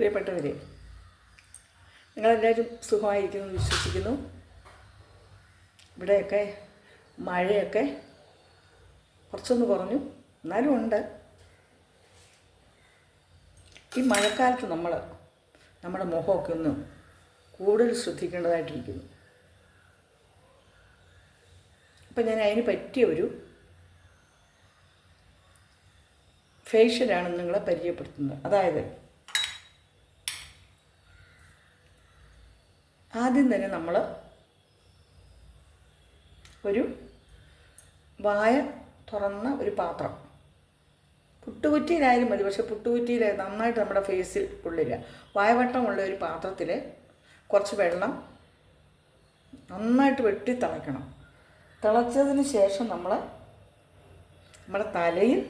പ്രിയപ്പെട്ടവരെ നിങ്ങളെല്ലാവരും സുഖമായിരിക്കുന്നു വിശ്വസിക്കുന്നു. ഇവിടെയൊക്കെ മഴയൊക്കെ കുറച്ചൊന്ന് കുറഞ്ഞു. എന്നാലും ഉണ്ട്. ഈ മഴക്കാലത്ത് നമ്മൾ നമ്മുടെ മുഖമൊക്കെ ഒന്ന് കൂടുതൽ ശ്രദ്ധിക്കേണ്ടതായിട്ടിരിക്കുന്നു. അപ്പം ഞാൻ അതിന് പറ്റിയ ഒരു ഫേഷ്യലാണ് നിങ്ങളെ പരിചയപ്പെടുത്തുന്നത്. അതായത് ആദ്യം തന്നെ നമ്മൾ ഒരു വായ തുറന്ന ഒരു പാത്രം. പുട്ടുകുറ്റിയിലായാലും മതി. പക്ഷെ പുട്ടുകുറ്റിയിൽ നന്നായിട്ട് നമ്മുടെ ഫേസിൽ കൊള്ളില്ല വായവട്ടമുള്ള ഒരു പാത്രത്തിൽ കുറച്ച് വെള്ളം നന്നായിട്ട് വെട്ടി തിളയ്ക്കണം. തിളച്ചതിന് ശേഷം നമ്മൾ നമ്മുടെ തലയിൽ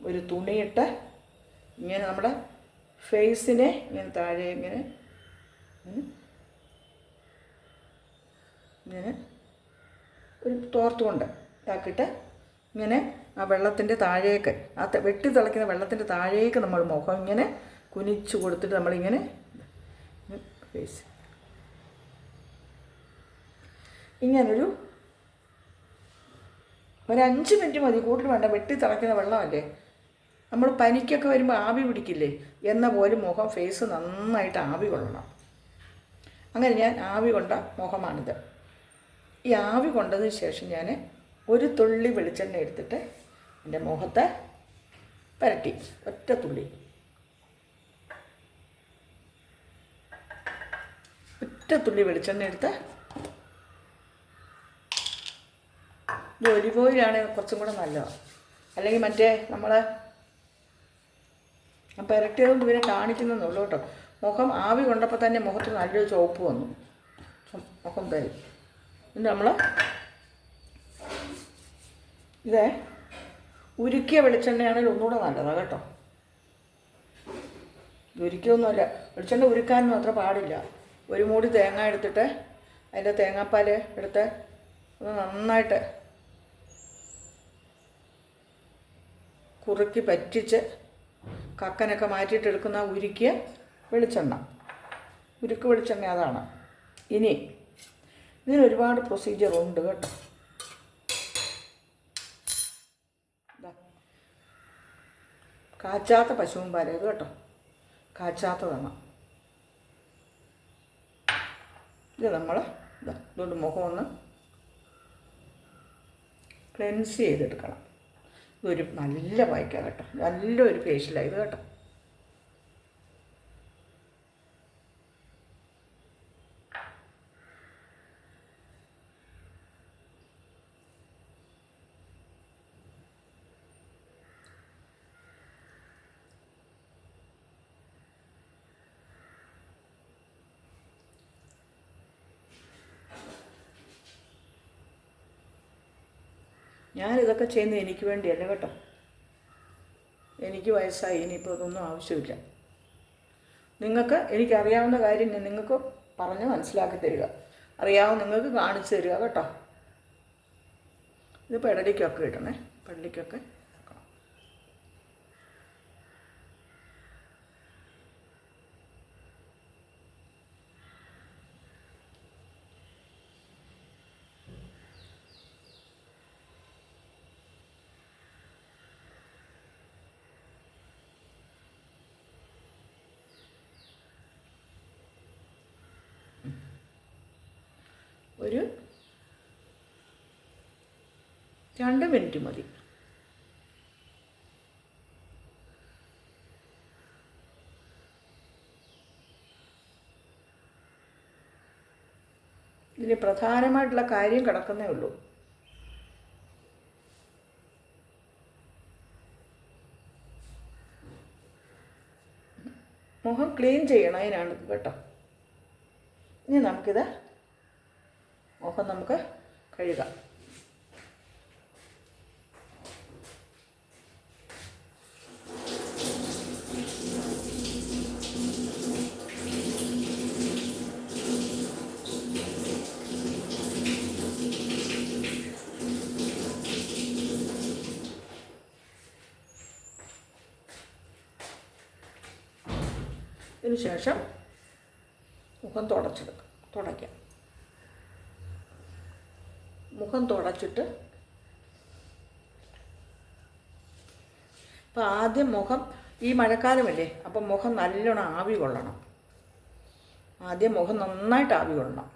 ഒരു തുണിയിട്ട് ഇങ്ങനെ നമ്മുടെ ഫേസിനെ ഇങ്ങനെ താഴെ ഇങ്ങനെ. ഇങ്ങനെ ഒരു തോർത്തുകൊണ്ട് ഇതാക്കിയിട്ട് ഇങ്ങനെ ആ വെള്ളത്തിന്റെ താഴേക്ക് ആ വെട്ടി തിളയ്ക്കുന്ന വെള്ളത്തിന്റെ താഴേക്ക് നമ്മൾ മുഖം ഇങ്ങനെ കുനിച്ചു കൊടുത്തിട്ട് നമ്മളിങ്ങനെ ഫേസ് ഇങ്ങനൊരു ഒരു അഞ്ച് മിനിറ്റ് മതി കൂടുതൽ വേണ്ട. വെട്ടി തിളയ്ക്കുന്ന വെള്ളമല്ലേ? നമ്മൾ പനിക്കൊക്കെ വരുമ്പോൾ ആവി പിടിക്കില്ലേ? എന്ന പോലെ മുഖം ഫേസ് നന്നായിട്ട് ആവി കൊള്ളണം. അങ്ങനെ ഞാൻ ആവി കൊണ്ട മുഖമാണിത്. ഈ ആവി കൊണ്ടതിന് ശേഷം ഞാൻ ഒരു തുള്ളി വെളിച്ചെണ്ണ എടുത്തിട്ട് എന്റെ മുഖത്തെ പരട്ടി. ഒറ്റ തുള്ളി. ഒറ്റ തുള്ളി വെളിച്ചെണ്ണ എടുത്ത് ഇത് ഒലിവ് ഓയിലാണ് കുറച്ചും കൂടെ നല്ലത്. അല്ലെങ്കിൽ മറ്റേ നമ്മൾ പുരട്ടിയതുകൊണ്ട് ഇവരെ കാണിക്കുന്നെന്നുള്ളൂ കേട്ടോ. മുഖം ആവി കൊണ്ടപ്പോൾ തന്നെ മുഖത്ത് നല്ലൊരു ചുവപ്പ് വന്നു. മുഖം തരും എന്നിട്ട് നമ്മൾ ഇതേ ഉരുക്കിയ വെളിച്ചെണ്ണയാണെങ്കിൽ ഒന്നുകൂടെ നല്ലതാണ് കേട്ടോ. ഉരുക്കിയൊന്നുമല്ല. വെളിച്ചെണ്ണ ഉരുക്കാനൊന്നും അത്ര പാടില്ല. ഒരു മൂടി തേങ്ങ എടുത്തിട്ട് അതിന്റെ തേങ്ങാപ്പാൽ എടുത്ത് ഒന്ന് നന്നായിട്ട് കുറുക്കി പറ്റിച്ച് കക്കനൊക്കെ മാറ്റിയിട്ട് എടുക്കുന്ന ആ ഉരുക്കിയ വെളിച്ചെണ്ണ. ഉരുക്ക് വെളിച്ചെണ്ണ അതാണ്. ഇനി ഇതിന് ഒരുപാട് പ്രൊസീജിയർ ഉണ്ട് കേട്ടോ. കാച്ചാത്ത പശുവും പാലേത് കേട്ടോ. കാച്ചാത്തതാണ് ഇത് നമ്മൾ ഇതാ ഇതുകൊണ്ട് മുഖം ഒന്ന് ക്ലെൻസ് ചെയ്തെടുക്കണം. ഇതൊരു നല്ല വായിക്കാം കേട്ടോ. നല്ലൊരു ഫേഷ്യലാണ് ഇത് കേട്ടോ. ഞാനിതൊക്കെ ചെയ്യുന്നത് എനിക്ക് വേണ്ടിയല്ല കേട്ടോ. എനിക്ക് വയസ്സായി ഇനിയിപ്പോൾ അതൊന്നും ആവശ്യമില്ല. നിങ്ങൾക്ക് എനിക്കറിയാവുന്ന കാര്യം ഞാൻ നിങ്ങൾക്ക് പറഞ്ഞ് മനസ്സിലാക്കി തരിക. അറിയാവുന്ന നിങ്ങൾക്ക് കാണിച്ചു തരിക കേട്ടോ. ഇത് പെടലിക്കൊക്കെ ഇടണേ പെടലിക്കൊക്കെ ഇടണം. ഒരു രണ്ട് മിനിറ്റ് മതി. ഇതിന് പ്രധാനമായിട്ടുള്ള കാര്യം കിടക്കുന്നേ ഉള്ളൂ. മുഖം ക്ലീൻ ചെയ്യണം അതിനാണ് കേട്ടോ. ഇനി നമുക്കിത് മുഖം നമുക്ക് കഴുകാം. ശേഷം മുഖം തുടച്ചെടുക്കും. തുടയ്ക്കാം മുഖം തുടച്ചിട്ട് അപ്പം ആദ്യം മുഖം ഈ മഴക്കാലമല്ലേ അപ്പം മുഖം നല്ലോണം ആവി കൊള്ളണം. ആദ്യം മുഖം നന്നായിട്ട് ആവി കൊള്ളണം.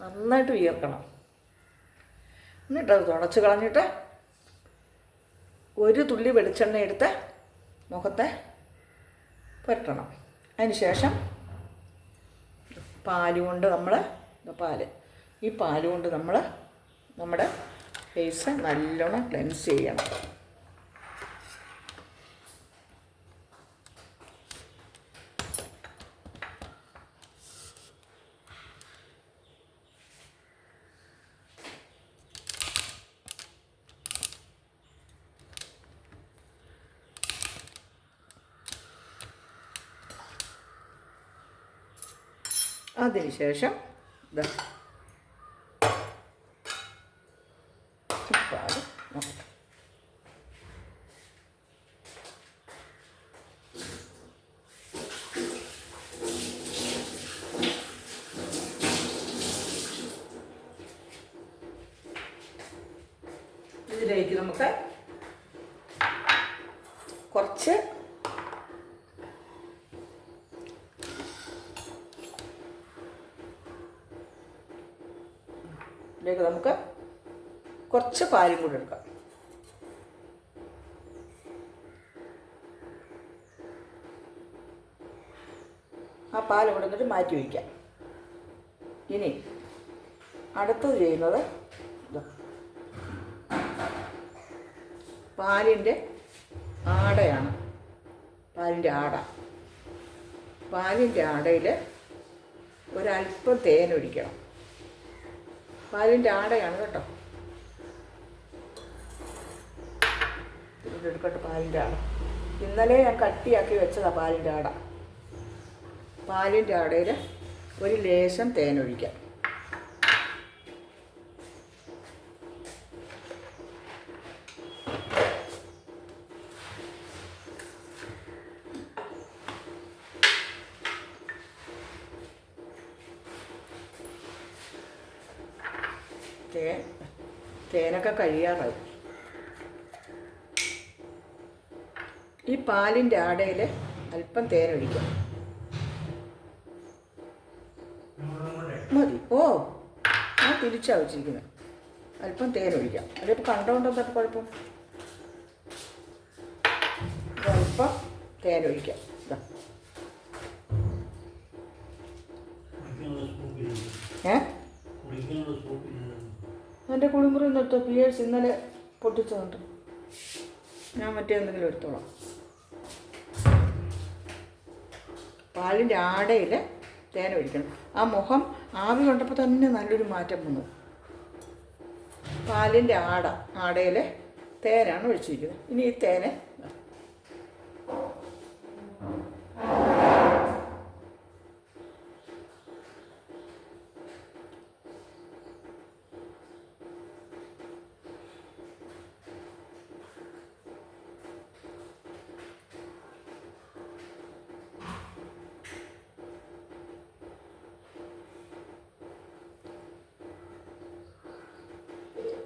നന്നായിട്ട് വിയർക്കണം. എന്നിട്ട് അത് തുടച്ച് കളഞ്ഞിട്ട് ഒരു തുള്ളി വെളിച്ചെണ്ണ എടുത്ത് മുഖത്തെ പുരട്ടണം. അതിന് ശേഷം പാൽ കൊണ്ട് നമ്മൾ പാൽ. ഈ പാൽ കൊണ്ട് നമ്മൾ നമ്മുടെ ഫേസ് നല്ലോണം ക്ലെൻസ് ചെയ്യണം. അതിന് ശേഷം ഇതാ ഉപ്പാട് നോക്കട്ടെ ഇതിലേക്ക് നമുക്ക് കുറച്ച് ഇതിലേക്ക് നമുക്ക് കുറച്ച് പാലും കൂടി എടുക്കാം. ആ പാൽ ഇവിടെ നിന്നിട്ട് മാറ്റി വയ്ക്കാം. ഇനി അടുത്തത് ചെയ്യുന്നത് പാലിന്റെ ആടയാണ്. പാലിന്റെ ആട. പാലിന്റെ ആടയിൽ ഒരല്പം തേനൊഴിക്കണം പാലിന്റെ ആടയാണ് കേട്ടോ. എടുക്കട്ടെ പാലിന്റെ ആട. ഇന്നലെ ഞാൻ കട്ടിയാക്കി വെച്ചതാണ് പാലിന്റെ ആട. പാലിന്റെ ആടയിൽ ഒരു ലേശം തേനൊഴിക്കാം. കഴിയാറായി. ഈ പാലിന്റെ ആടയിൽ അല്പം തേനൊഴിക്കാം മതി. ഓ ഞാൻ തിരിച്ചാ വെച്ചിരിക്കുന്നത് അല്പം തേനൊഴിക്കാം അതിപ്പോൾ എന്താ കുഴപ്പം? അല്പം തേനൊഴിക്കാം ഇതാ ഏ? എന്റെ കുളിമുറി നിർത്തോ പിയേഴ്സ് ഇന്നലെ പൊട്ടിച്ചതുണ്ട്. ഞാൻ മറ്റേ എന്തെങ്കിലും എടുത്തോളാം. പാലിന്റെ ആടയിൽ തേൻ ഒഴിക്കണം. ആ മുഖം ആവി കൊണ്ടപ്പോൾ തന്നെ നല്ലൊരു മാറ്റം വന്നു. പാലിന്റെ ആട ആടയിൽ തേനാണ് ഒഴിച്ചിരിക്കുന്നത്. ഇനി ഈ തേന്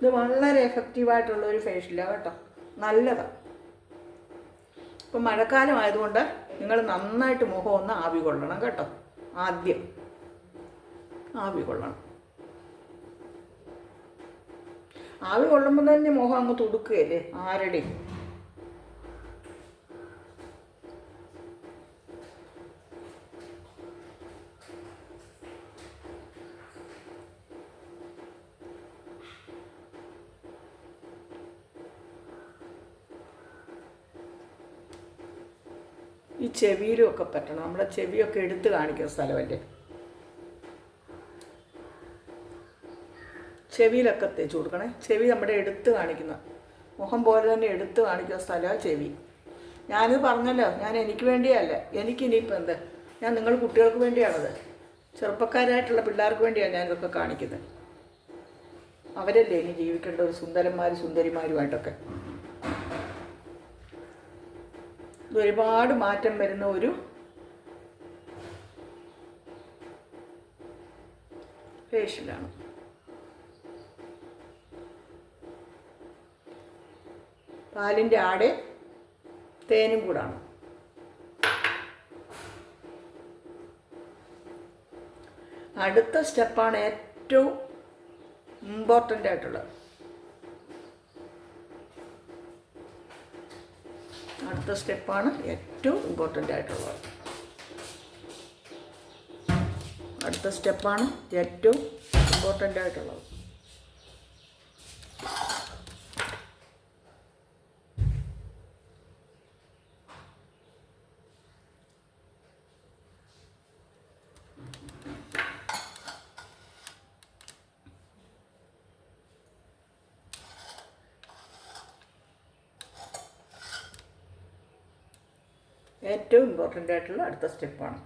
ഇത് വളരെ എഫക്റ്റീവായിട്ടുള്ള ഒരു ഫേഷ്യലാണ് കേട്ടോ. നല്ലതാണ് ഇപ്പം മഴക്കാലം ആയതുകൊണ്ട് നിങ്ങൾ നന്നായിട്ട് മുഖം ഒന്ന് ആവി കൊള്ളണം കേട്ടോ. ആദ്യം. ആവി കൊള്ളണം. ആവി കൊള്ളുമ്പോൾ തന്നെ മുഖം അങ്ങ് തുടുക്കുകയല്ലേ? ആരടി ചെവിയിലും ഒക്കെ പറ്റണം. നമ്മുടെ ചെവിയൊക്കെ എടുത്ത് കാണിക്കുന്ന സ്ഥലമല്ലേ? ചെവിയിലൊക്കെ തേച്ച് കൊടുക്കണേ. ചെവി നമ്മുടെ എടുത്ത് കാണിക്കുന്ന മുഖം പോലെ തന്നെ എടുത്ത് കാണിക്കുന്ന സ്ഥലമാണ് ചെവി. ഞാനിത് പറഞ്ഞല്ലോ ഞാൻ എനിക്ക് വേണ്ടിയല്ല. എനിക്കിനിയിപ്പോൾ എന്ത്? ഞാൻ നിങ്ങൾ കുട്ടികൾക്ക് വേണ്ടിയാണത്. ചെറുപ്പക്കാരായിട്ടുള്ള പിള്ളേർക്ക് വേണ്ടിയാണ് ഞാനിതൊക്കെ കാണിക്കുന്നത്. അവരല്ലേ ഇനി ജീവിക്കേണ്ട ഒരു സുന്ദരന്മാരും സുന്ദരിമാരുമായിട്ടൊക്കെ ഇത് ഒരുപാട് മാറ്റം വരുന്ന ഒരു ഫേഷ്യലാണ് പാലിന്റെ ആടെ തേനും കൂടാണ്. അടുത്ത സ്റ്റെപ്പാണ് ഏറ്റവും ഇമ്പോർട്ടന്റ് ആയിട്ടുള്ളത്. അടുത്ത സ്റ്റെപ്പാണ് ഏറ്റവും ഇമ്പോർട്ടന്റ് ആയിട്ടുള്ളത്. അടുത്ത സ്റ്റെപ്പാണ് ഏറ്റവും ഇമ്പോർട്ടന്റ് ആയിട്ടുള്ളത്. ഏറ്റവും ഇമ്പോർട്ടന്റ് ആയിട്ടുള്ള അടുത്ത സ്റ്റെപ്പാണ്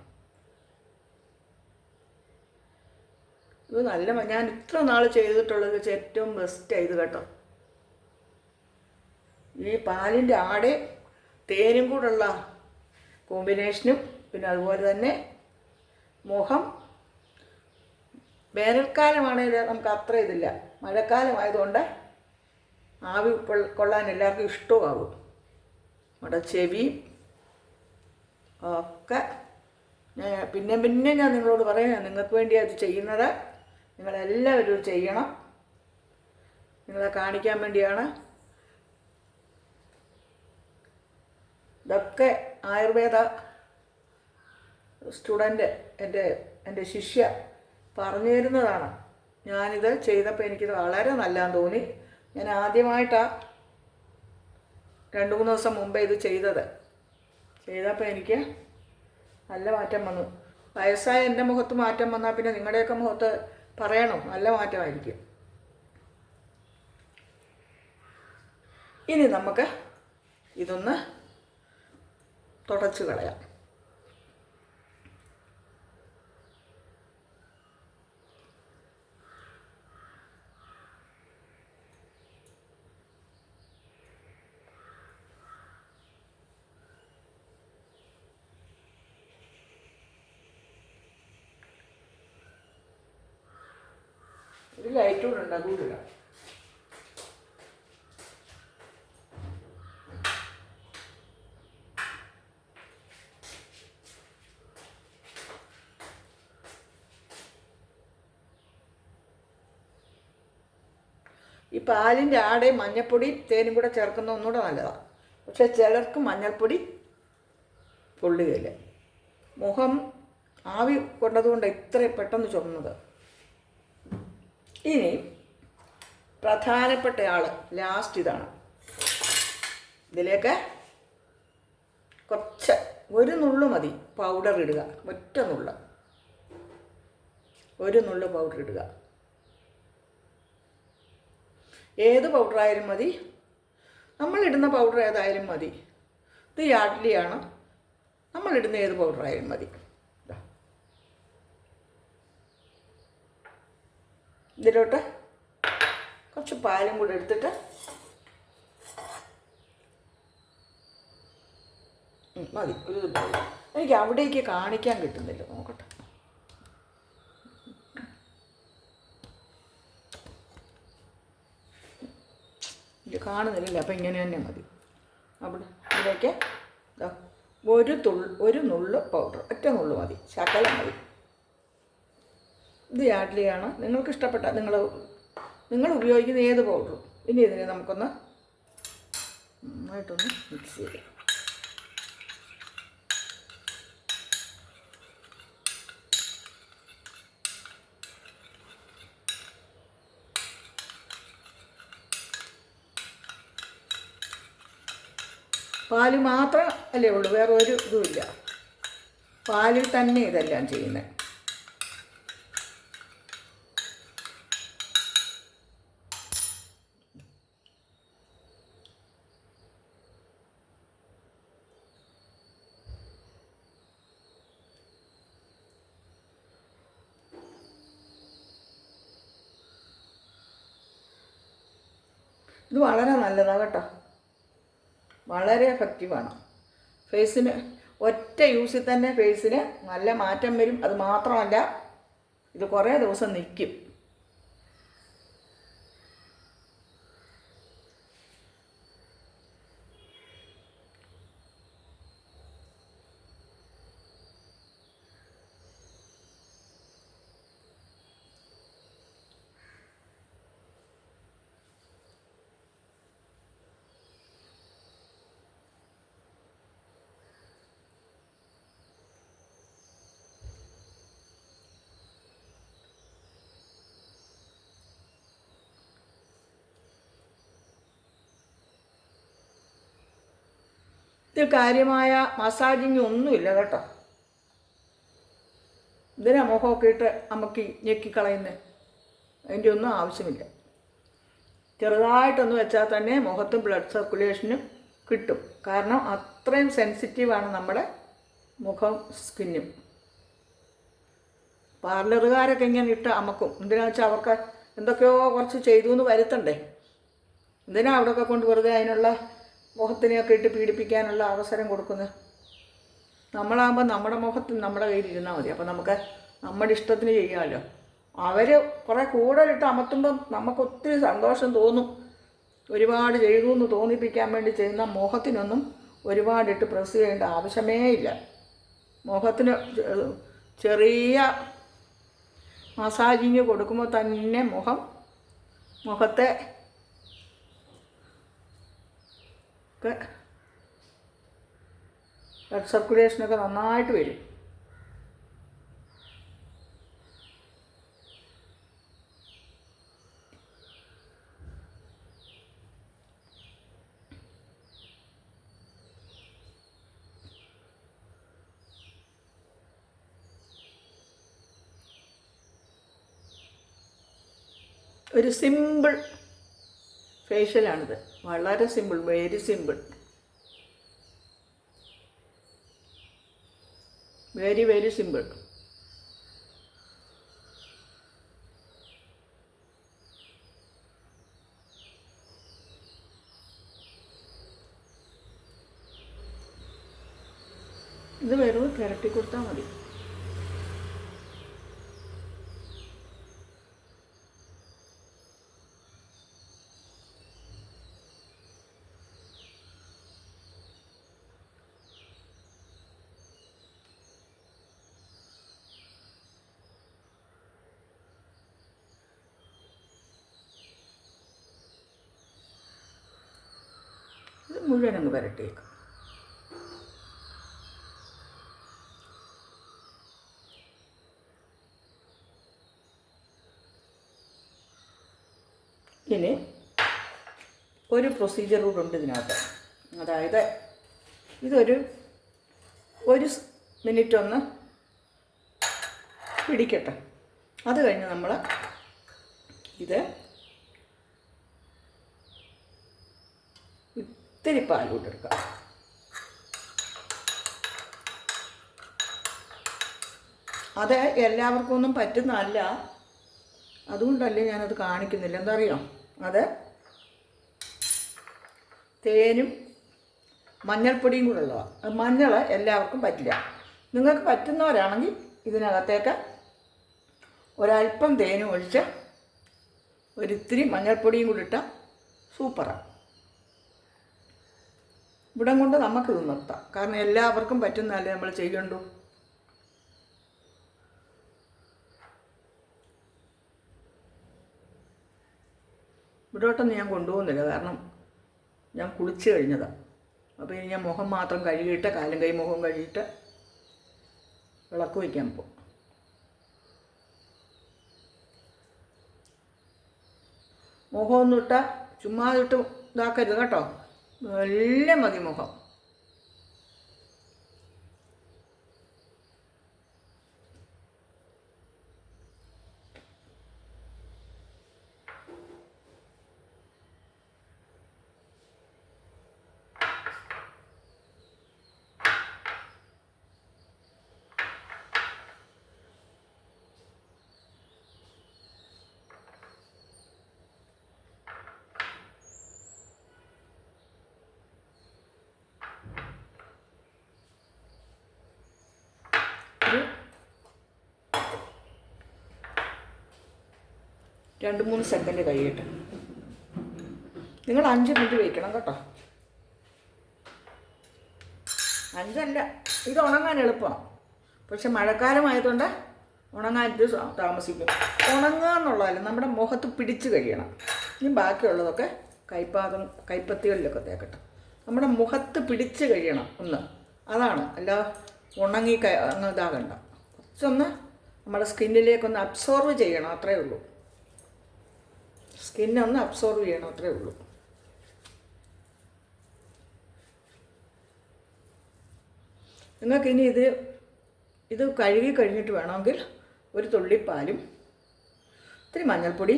ഇത് നല്ല ഞാൻ ഇത്ര നാൾ ചെയ്തിട്ടുള്ളത് വെച്ച് ഏറ്റവും ബെസ്റ്റ് ആയത് കേട്ടോ. ഈ പാലിന്റെ ആടെ തേനും കൂടെയുള്ള കോമ്പിനേഷനും പിന്നെ അതുപോലെ തന്നെ മുഖം. വേനൽക്കാലമാണെങ്കിൽ നമുക്ക് അത്ര ഇതില്ല. മഴക്കാലമായതുകൊണ്ട് ആവി കൊള്ളാൻ എല്ലാവർക്കും ഇഷ്ടമാകും നമ്മുടെ ചെവിയും ഒക്കെ. ഞാൻ പിന്നെ പിന്നെ ഞാൻ നിങ്ങളോട് പറയാം നിങ്ങൾക്ക് വേണ്ടി അത് ചെയ്യുന്നത്. നിങ്ങളെല്ലാവരും ചെയ്യണം. നിങ്ങളെ കാണിക്കാൻ വേണ്ടിയാണ്. ഇതൊക്കെ ആയുർവേദ സ്റ്റുഡന്റ് എന്റെ എന്റെ ശിഷ്യ പറഞ്ഞു തരുന്നതാണ്. ഞാനിത് ചെയ്തപ്പോൾ എനിക്കിത് വളരെ നല്ലതെന്ന് തോന്നി. ഞാൻ ആദ്യമായിട്ടാണ് രണ്ട് മൂന്ന് ദിവസം മുമ്പേ ഇത് ചെയ്തത്. ചെയ്തപ്പോൾ എനിക്ക്? നല്ല മാറ്റം വന്നു. വയസ്സായ എന്റെ മുഖത്ത് മാറ്റം വന്നാൽ പിന്നെ നിങ്ങളുടെയൊക്കെ മുഖത്ത് പറയണം. നല്ല മാറ്റമായിരിക്കും. ഇനി നമുക്ക് ഇതൊന്ന് തുടച്ച് കളയാം ഒരു ലൈറ്റ് കൂടെ ഉണ്ട് അതുകൂടി ഇടാം ഈ പാലിന്റെ ആടെ മഞ്ഞൾപ്പൊടി തേനും കൂടെ ചേർക്കുന്ന ഒന്നുകൂടെ നല്ലതാണ് പക്ഷെ ചിലർക്ക് മഞ്ഞൾപ്പൊടി കൊള്ളുകയില്ല മുഖം ആവി കൊണ്ടതുകൊണ്ട് ഇത്ര പെട്ടെന്ന് ചുമന്നത് ഇനി പ്രധാനപ്പെട്ട ആൾ ലാസ്റ്റ് ഇതാണ്. ഇതിലേക്ക് കുറച്ച് ഒരു നുള്ളു മതി പൗഡർ ഇടുക. ഒറ്റ നുള്ള. ഒരു നുള്ളു പൗഡർ ഇടുക. ഏത് പൗഡറായാലും മതി. നമ്മളിടുന്ന പൗഡർ ഏതായാലും മതി. ഇത് യാഡ്ലിയാണ് നമ്മളിടുന്ന ഏത് പൗഡറായാലും മതി. ഇതിലോട്ട് കുറച്ച് പാലും കൂടെ എടുത്തിട്ട് മതി. ഒരു എനിക്ക് അവിടേക്ക് കാണിക്കാൻ കിട്ടുന്നില്ല. നോക്കട്ടെ. ഇത് കാണുന്നില്ല. അപ്പം ഇങ്ങനെ തന്നെ മതി. അവിടെ ഇതിലേക്ക് ഒരു തുള്ളി ഒരു നുള്ള് പൗഡർ. ഒറ്റ നുള്ള് മതി. ശകലം മതി. ഇത് യാഡ്ലിയാണ് നിങ്ങൾക്ക് ഇഷ്ടപ്പെട്ട നിങ്ങൾ നിങ്ങൾ ഉപയോഗിക്കുന്ന ഏത് പൗഡറും ഇനി ഇതിനെ നമുക്കൊന്ന് നന്നായിട്ടൊന്ന് മിക്സ് ചെയ്യാം. പാൽ മാത്രം അല്ലേ ഉള്ളൂ വേറെ ഒരു ഇതുമില്ല പാലിൽ തന്നെ ഇതെല്ലാം ചെയ്യുന്നത്. ഇത് വളരെ നല്ലതാണ് കേട്ടോ. വളരെ എഫക്റ്റീവാണ് ഫേസിന് ഒറ്റ യൂസിൽ തന്നെ ഫേസിന് നല്ല മാറ്റം വരും. അത് മാത്രമല്ല ഇത് കുറേ ദിവസം നിൽക്കും ഇത് കാര്യമായ മസാജിങ് ഒന്നുമില്ല കേട്ടോ. ഇതിനാ മുഖമൊക്കെ ഇട്ട് അമ്മയ്ക്ക് ഞെക്കിക്കളയുന്നത് അതിന്റെ ഒന്നും ആവശ്യമില്ല. ചെറുതായിട്ടൊന്ന് വെച്ചാൽ തന്നെ മുഖത്തും ബ്ലഡ് സർക്കുലേഷനും കിട്ടും. കാരണം അത്രയും സെൻസിറ്റീവാണ് നമ്മുടെ മുഖം സ്കിന്നും പാർലറുകാരൊക്കെ ഇങ്ങനെ ഇട്ട് അമ്മക്കും. എന്തിനാ വെച്ചാൽ അവർക്ക് എന്തൊക്കെയോ കുറച്ച് ചെയ്തു എന്ന് വരുത്തണ്ടേ? എന്തിനാ അവിടെയൊക്കെ കൊണ്ട് വെറുതെ അതിനുള്ള മുഖത്തിനെയൊക്കെ ഇട്ട് പീഡിപ്പിക്കാനുള്ള അവസരം കൊടുക്കുന്നത് നമ്മളാകുമ്പോൾ നമ്മുടെ മുഖത്ത് നമ്മുടെ കയ്യിൽ ഇരുന്നാൽ മതി. അപ്പോൾ നമുക്ക് നമ്മുടെ ഇഷ്ടത്തിന് ചെയ്യാമല്ലോ അവർ കുറേ കൂടുതലിട്ട് അമർത്തുമ്പം നമുക്ക് ഒത്തിരി സന്തോഷം തോന്നും. ഒരുപാട് ചെയ്തു എന്ന് തോന്നിപ്പിക്കാൻ വേണ്ടി ചെയ്യുന്ന മുഖത്തിനൊന്നും ഒരുപാടിട്ട് പ്രസ് ചെയ്യേണ്ട ആവശ്യമേ ഇല്ല. മുഖത്തിന് ചെറിയ മസാജിങ് കൊടുക്കുമ്പോൾ തന്നെ മുഖം മുഖത്തെ ഒക്കെ ബ്ലഡ് സർക്കുലേഷനൊക്കെ നന്നായിട്ട് വരും. ഒരു സിമ്പിൾ ഫേഷ്യലാണിത് വളരെ simple very simple very very simple ഇത് വെറും പുരട്ടി കൊടുത്താൽ മതി. അങ്ങ് പുരട്ടിയേക്കും ഇനി ഒരു പ്രൊസീജിയർ കൂടെ ഉണ്ട് ഇതിനകത്ത്. അതായത് ഇതൊരു ഒരു മിനിറ്റ് ഒന്ന് പിടിക്കട്ടെ. അത് കഴിഞ്ഞ് നമ്മൾ ഇത് ഇത്തിരി പാലൂട്ടെടുക്കാം അത് എല്ലാവർക്കും ഒന്നും പറ്റുന്നതല്ല. അതുകൊണ്ടല്ലേ ഞാനത് കാണിക്കുന്നില്ല. എന്താ അത് തേനും മഞ്ഞൾപ്പൊടിയും കൂടെ ഉള്ളതാണ് മഞ്ഞൾ എല്ലാവർക്കും പറ്റില്ല. നിങ്ങൾക്ക് പറ്റുന്നവരാണെങ്കിൽ ഇതിനകത്തേക്ക് ഒരല്പം തേനും ഒഴിച്ച് ഒരിത്തിരി മഞ്ഞൾപ്പൊടിയും കൂടി ഇട്ടാൽ സൂപ്പറാണ് ഇവിടം കൊണ്ട് നമുക്കിത് നിർത്താം. കാരണം എല്ലാവർക്കും പറ്റുന്നതല്ലേ നമ്മൾ ചെയ്യണ്ടു. ഇവിടോട്ടൊന്നും ഞാൻ കൊണ്ടുപോകുന്നില്ല. കാരണം ഞാൻ കുളിച്ച് കഴിഞ്ഞതാണ് അപ്പോൾ ഇനി ഞാൻ മുഖം മാത്രം കഴുകിയിട്ട് കാലും കൈ മുഖം കഴുകിയിട്ട് വിളക്ക് വയ്ക്കാൻ പോകും. മുഖമൊന്നും ഇട്ടാൽ ചുമ്മാ ഇട്ട് ഇതാക്കരുത് കേട്ടോ. നല്ല മതി രണ്ട് മൂന്ന് സെക്കൻഡ് കഴിയട്ടെ. നിങ്ങൾ അഞ്ച് മിനിറ്റ് വയ്ക്കണം കേട്ടോ. അഞ്ചല്ല ഇത് ഉണങ്ങാൻ എളുപ്പമാണ് പക്ഷെ മഴക്കാലമായതുകൊണ്ട് ഉണങ്ങാൻ ഇത് താമസിക്കും. ഉണങ്ങുക എന്നുള്ളതല്ല നമ്മുടെ മുഖത്ത് പിടിച്ച് കഴിയണം. ഇനി ബാക്കിയുള്ളതൊക്കെ കൈപ്പാദം കൈപ്പത്തികളിലൊക്കെ തേക്കട്ടെ. നമ്മുടെ മുഖത്ത് പിടിച്ച് കഴിയണം ഒന്ന്. അതാണ്. അല്ല ഉണങ്ങി ഇതാകണ്ട. കുറച്ചൊന്ന് നമ്മുടെ സ്കിന്നിലേക്കൊന്ന് അബ്സോർവ് ചെയ്യണം അത്രയേ ഉള്ളൂ. സ്കിന്നൊന്ന് അബ്സോർവ് ചെയ്യണം അത്രേ ഉള്ളൂ. നിങ്ങൾക്ക് ഇനി ഇത് ഇത് കഴുകി കഴിഞ്ഞിട്ട് വേണമെങ്കിൽ ഒരു തുള്ളി പാലും ഇത്തിരി മഞ്ഞൾപ്പൊടി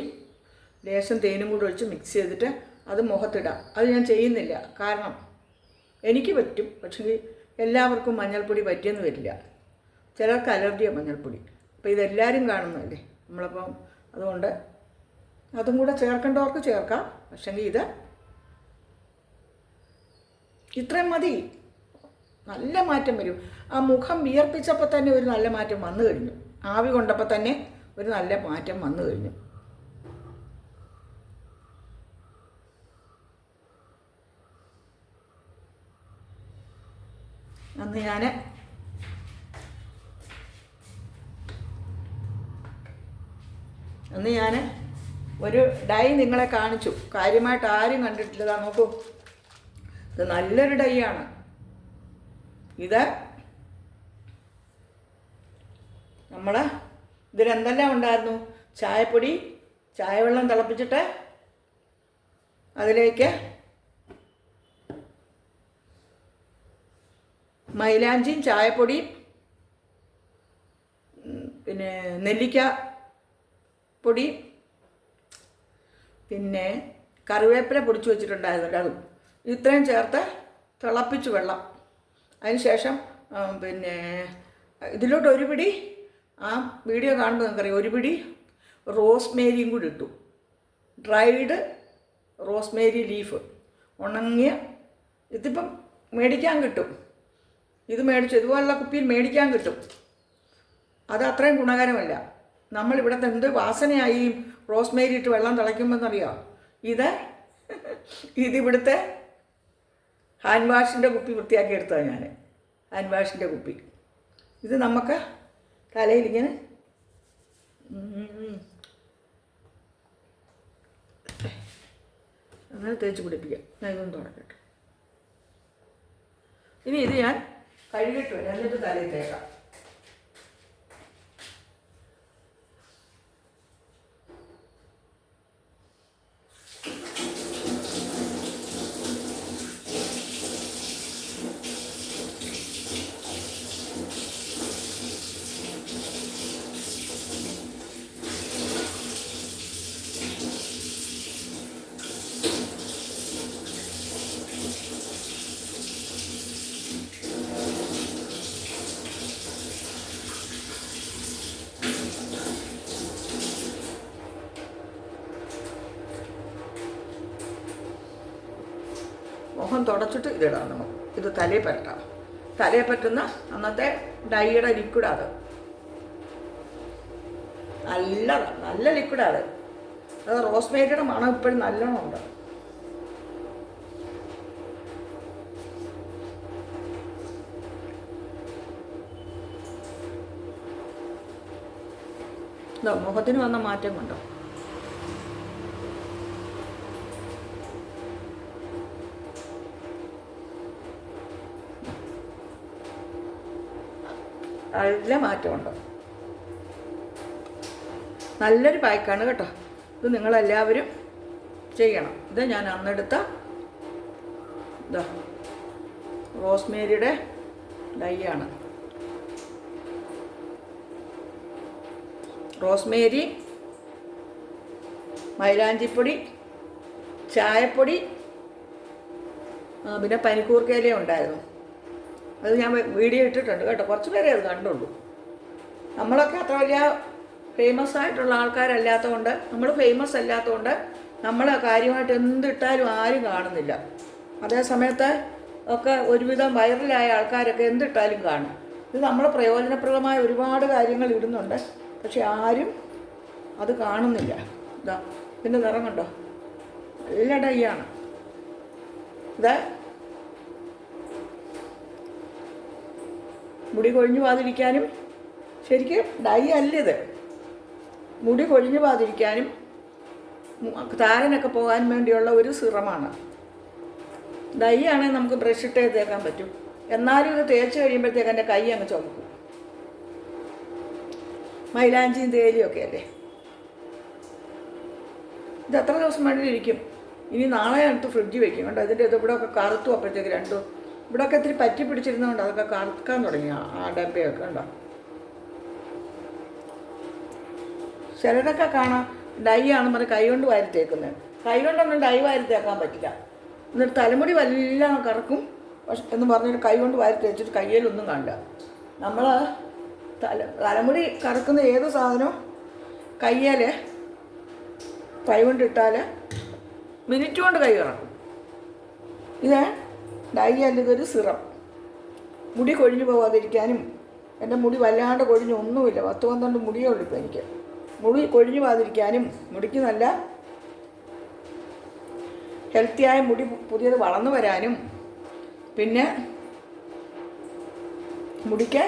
ലേശം തേനും കൂടി ഒഴിച്ച് മിക്സ് ചെയ്തിട്ട് അത് മുഖത്തിടാം. അത് ഞാൻ ചെയ്യുന്നില്ല കാരണം എനിക്ക് പറ്റും പക്ഷേ എല്ലാവർക്കും മഞ്ഞൾപ്പൊടി പറ്റിയെന്ന് വരില്ല. ചിലർക്ക് അലർജിയാണ് മഞ്ഞൾപ്പൊടി. അപ്പോൾ ഇതെല്ലാവരും കാണുന്നതല്ലേ? നമ്മളപ്പം അതുകൊണ്ട് അതും കൂടെ ചേർക്കേണ്ടവർക്ക് ചേർക്കാം. പക്ഷെങ്കിൽ ഇത് ഇത്രയും മതി. നല്ല മാറ്റം വരും. ആ മുഖം വിയർപ്പിച്ചപ്പോൾ തന്നെ ഒരു നല്ല മാറ്റം വന്നു കഴിഞ്ഞു. ആവി കൊണ്ടപ്പോൾ തന്നെ ഒരു നല്ല മാറ്റം വന്നു കഴിഞ്ഞു. അന്ന് ഞാൻ അന്ന് ഞാൻ ഒരു ഡൈ നിങ്ങളെ കാണിച്ചു. കാര്യമായിട്ട് ആരും കണ്ടിട്ടില്ലതാ നോക്കൂ. ഇത് നല്ലൊരു ഡൈ ആണ്. ഇത് നമ്മൾ ഇതിലെന്തെല്ലാം ഉണ്ടായിരുന്നു? ചായപ്പൊടി ചായവെള്ളം തിളപ്പിച്ചിട്ട് അതിലേക്ക് മൈലാഞ്ചിയും ചായപ്പൊടിയും പിന്നെ നെല്ലിക്ക പൊടി പിന്നെ കറിവേപ്പില പൊടിച്ച് വെച്ചിട്ടുണ്ടായിരുന്നു അതും ഇത്രയും ചേർത്ത് തിളപ്പിച്ച് വെള്ളം. അതിനുശേഷം ശേഷം പിന്നെ ഇതിലോട്ട് ഒരു പിടി ആ വീഡിയോ കാണുമ്പോൾ നിങ്ങൾക്കറിയാം ഒരു പിടി റോസ്മേരിയും കൂടി ഇട്ടു. Dried rosemary leaf. ഉണങ്ങിയ ഇതിപ്പം മേടിക്കാൻ കിട്ടും. ഇത് മേടിച്ചു ഇതുപോലുള്ള കുപ്പിയിൽ മേടിക്കാൻ കിട്ടും. അത് അത്രയും ഗുണകരമല്ല. നമ്മളിവിടുത്തെ എന്ത് വാസനയായി റോസ്മേരി ഇട്ട് വെള്ളം തിളയ്ക്കുമെന്നറിയാം ഇത് ഇതിവിടുത്തെ ഹാൻഡ് വാഷിന്റെ കുപ്പി വൃത്തിയാക്കി എടുത്തതാണ് ഞാൻ ഹാൻഡ് വാഷിന്റെ കുപ്പി. ഇത് നമുക്ക് തലയിലിങ്ങനെ അങ്ങനെ തേച്ച് പിടിപ്പിക്കാം. ഞാൻ ഇതൊന്ന് തുടക്കട്ടെ ഇനി ഇത് ഞാൻ കഴുകിട്ട് വരാം. എന്നിട്ട് തലയിൽ തേക്കാം. മുഖം തുടച്ചിട്ട് ഇതിടാം നമുക്ക് ഇത് തലയിൽ പരട്ടാം തലയിൽ പറ്റുന്ന അന്നത്തെ ഡൈയുടെ ലിക്വിഡാണ് നല്ലതാണ് നല്ല ലിക്വിഡാണ് അത് റോസ് റോസ്മേരിയുടെ മണം ഇപ്പോഴും നല്ലോണം ഉണ്ട്. മുഖത്തിന് വന്ന മാറ്റം കൊണ്ടോ? നല്ല മാറ്റമുണ്ട്. നല്ലൊരു പായ്ക്കാണ് കേട്ടോ. ഇത് നിങ്ങളെല്ലാവരും ചെയ്യണം. ഇത് ഞാൻ അന്നെടുത്ത ഇതാ റോസ്മേരിയുടെ ഡൈയാണ്. റോസ്മേരി മൈലാഞ്ചിപ്പൊടി ചായപ്പൊടി പിന്നെ പനിക്കൂർക്കയിലേ ഉണ്ടായിരുന്നു. അത് ഞാൻ വീഡിയോ ഇട്ടിട്ടുണ്ട് കേട്ടോ. കുറച്ച് പേരെ അത് കണ്ടുള്ളൂ. നമ്മളൊക്കെ അത്ര വലിയ ഫേമസ് ആയിട്ടുള്ള ആൾക്കാരല്ലാത്തതുകൊണ്ട് നമ്മൾ ഫേമസ് അല്ലാത്തതുകൊണ്ട് നമ്മൾ കാര്യമായിട്ട് എന്തിട്ടാലും ആരും കാണുന്നില്ല. അതേ സമയത്ത് ഒക്കെ ഒരുവിധം വൈറലായ ആൾക്കാരൊക്കെ എന്തിട്ടാലും കാണും. ഇത് നമ്മൾ പ്രയോജനപ്രദമായ ഒരുപാട് കാര്യങ്ങൾ ഇടുന്നുണ്ട്. പക്ഷെ ആരും അത് കാണുന്നില്ല. ഇതാ ഇതിന്റെ നിറം കണ്ടോ? നല്ല ആണ് ഇത് മുടി കൊഴിഞ്ഞു പോകാതിരിക്കാനും ശരിക്കും ഡൈ അല്ല ഇത് മുടി കൊഴിഞ്ഞു പോകാതിരിക്കാനും താരനൊക്കെ പോകാൻ വേണ്ടിയുള്ള ഒരു സിറമാണ്. ഡൈ ആണെങ്കിൽ നമുക്ക് ബ്രഷ് ഇട്ടേ തേക്കാൻ പറ്റും. എന്നാലും ഇത് തേച്ച് കഴിയുമ്പോഴത്തേക്ക് എന്റെ കൈ അങ്ങ് ചുമക്കും. മൈലാഞ്ചിയും തേലിയും ഒക്കെ അല്ലേ? ഇത് എത്ര ദിവസം വേണമെങ്കിലും ഇരിക്കും ഇനി നാളെ എടുത്ത് ഫ്രിഡ്ജ് വെക്കും. കേട്ടോ ഇതിന്റെ ഇത് ഇവിടെ ഒക്കെ കറുത്തു അപ്പോഴത്തേക്ക് രണ്ടും ഇവിടെ ഒക്കെ ഇത്തിരി പറ്റി പിടിച്ചിരുന്നതുകൊണ്ട് അതൊക്കെ കറുക്കാൻ തുടങ്ങി ആ- ഡബയൊക്കെ കണ്ടോ? ചിലരൊക്കെ കാണാം ഡൈ ആണെന്ന് പറഞ്ഞ് കൈ കൊണ്ട് വാരി തേക്കുന്നത് കൈ കൊണ്ടൊന്നും ഡൈ വാരി തേക്കാൻ പറ്റില്ല. എന്നിട്ട് തലമുടി വല്ലാം കറക്കും. പക്ഷെ എന്ന് പറഞ്ഞിട്ട് കൈ കൊണ്ട് വാരി തേച്ചിട്ട് കയ്യിലൊന്നും കാണില്ല. നമ്മൾ തല തലമുടി കറക്കുന്ന ഏത് സാധനവും കയ്യാൽ കൈ കൊണ്ടിട്ടാൽ മിനിറ്റ് കൊണ്ട് കൈ കറക്കും. ഇത് ഡൈ അല്ലെങ്കിൽ സിറം. മുടി കൊഴിഞ്ഞു പോകാതിരിക്കാനും എന്റെ മുടി വല്ലാണ്ട് കൊഴിഞ്ഞു ഒന്നുമില്ല. പത്ത് പന്ത്രണ്ട് മുടിയേ ഉള്ളൂ ഇപ്പം എനിക്ക്. മുടി കൊഴിഞ്ഞു പോകാതിരിക്കാനും മുടിക്ക് നല്ല ഹെൽത്തിയായ മുടി പുതിയത് വളർന്നു വരാനും പിന്നെ മുടിക്ക്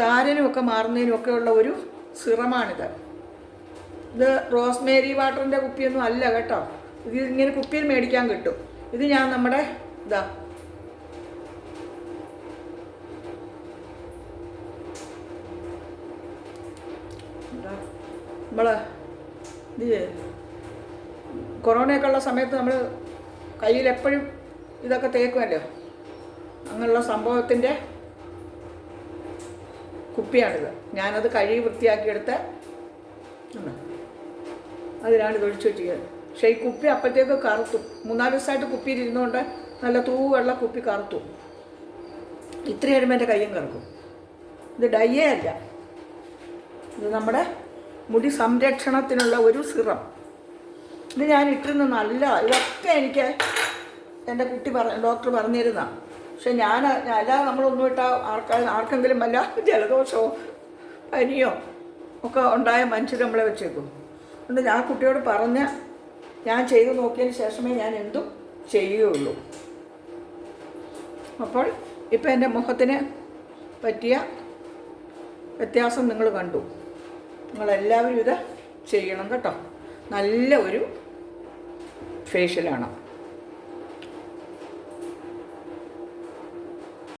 താരനും ഒക്കെ മാറുന്നതിനും ഒക്കെ ഉള്ള ഒരു സിറമാണിത്. ഇത് റോസ്മേരി വാട്ടറിന്റെ കുപ്പിയൊന്നും അല്ല കേട്ടോ. ഇത് ഇങ്ങനെ കുപ്പിയിൽ മേടിക്കാൻ കിട്ടും. ഇത് ഞാൻ നമ്മുടെ ഇതാ നമ്മൾ ഇത് കൊറോണയൊക്കെ ഉള്ള സമയത്ത് നമ്മൾ കയ്യിൽ എപ്പോഴും ഇതൊക്കെ തേക്കുമല്ലോ അങ്ങനെയുള്ള സംഭവത്തിന്റെ കുപ്പിയാണിത്. ഞാനത് കഴുകി വൃത്തിയാക്കിയെടുത്ത്? അതിലാണ് ഇത് ഒഴിച്ചു വെച്ചിരിക്കുന്നത്. പക്ഷേ ഈ കുപ്പി അപ്പോഴത്തേക്ക് കറുത്തു. മൂന്നാൽ ദിവസമായിട്ട് കുപ്പിയിൽ ഇരുന്നുകൊണ്ട് നല്ല തൂവെള്ള കുപ്പി കറുത്തു. ഇത്ര കഴിയുമ്പോൾ എന്റെ കയ്യും കറക്കും. ഇത് ഡയ്യേ അല്ല. ഇത് നമ്മുടെ മുടി സംരക്ഷണത്തിനുള്ള ഒരു സിറം. ഇത് ഞാൻ ഇട്ടിരുന്ന നല്ല ഇതൊക്കെ എനിക്ക് എന്റെ കുട്ടി പറ ഡോക്ടർ പറഞ്ഞിരുന്ന. പക്ഷെ ഞാൻ അല്ലാതെ നമ്മളൊന്നും ഇട്ടാൽ ആർക്കാ ആർക്കെങ്കിലും വല്ല ജലദോഷമോ പനിയോ ഒക്കെ ഉണ്ടായ മനുഷ്യർ നമ്മളെ വെച്ചേക്കും. അതുകൊണ്ട് ഞാൻ കുട്ടിയോട് പറഞ്ഞ് ഞാൻ ചെയ്തു നോക്കിയതിന് ശേഷമേ ഞാൻ എന്തും ചെയ്യുകയുള്ളൂ. അപ്പോൾ ഇപ്പം എന്റെ മുഖത്തിന് പറ്റിയ വ്യത്യാസം നിങ്ങൾ കണ്ടു. നിങ്ങളെല്ലാവരും ഇത് ചെയ്യണം കേട്ടോ. നല്ല ഒരു ഫേഷ്യലാണ്